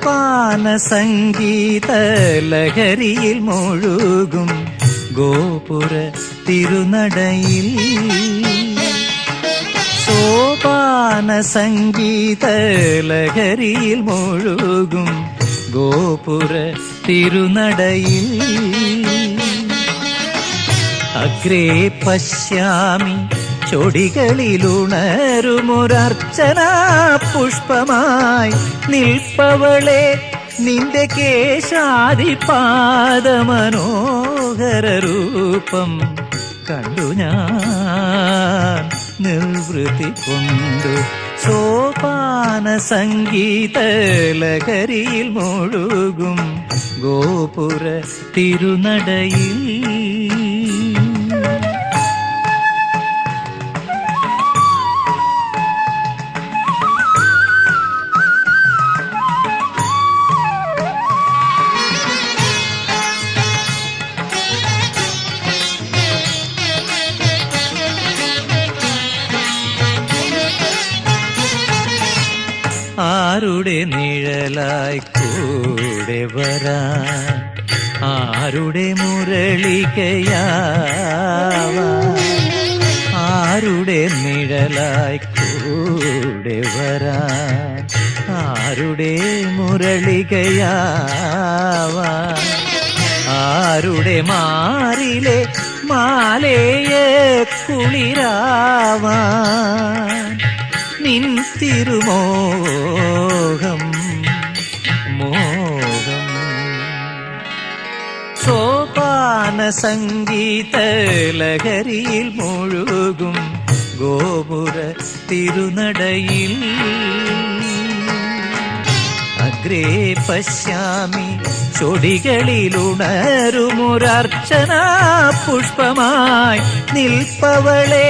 സോപാന സംഗീത ലഹരിയിൽ മുഴുകും ഗോപുര തിരുനടയിൽ. സോപാന സംഗീത ലഹരിയിൽ മുഴുകും ഗോപുര തിരുനടയിൽ. അഗ്രേ പശ്യാമി ചൊടികളിലുണരുമൊരർച്ചന പുഷ്പമായി നിൽപ്പവളെ നിന്റെ കേശാദിപാദമനോഹര രൂപം കണ്ടു ഞാൻ നിർവൃത്തി കൊണ്ടു. സോപാന സംഗീത ലഹരിയിൽ മുഴുകും ഗോപുര തിരുനടയിൽ ആരുടെ നിഴലായി കൂടെ വരാൻ? ആരുടെ മുരളികയാവാൻ? ആരുടെ നിഴലായി കൂടെ വരാൻ? ആരുടെ മുരളികയാവാൻ? ആരുടെ മാറിലെ മാലയെ കുളിരാവാൻ? നിൻ തിരുമോഹം സോപാന സംഗീത ലഹരിയിൽ മുഴുകും ഗോപുര തിരുനടയിൽ. അഗ്രേ പശ്യാമി ചൊടികളിലുണരുമൊരർച്ചന പുഷ്പമായി നിൽപ്പവളെ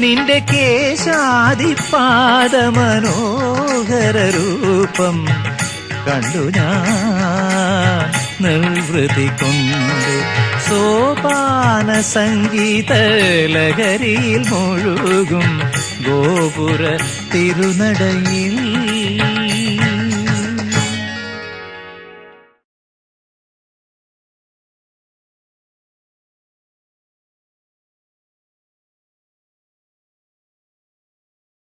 നിന്റെ കേശാദിപാദമനോഹര രൂപം കണ്ടു ഞാൻ. നിർവൃതി സോപാന സംഗീത ലഹരിയിൽ മുഴുകും ഗോപുര തിരുനടയിൽ.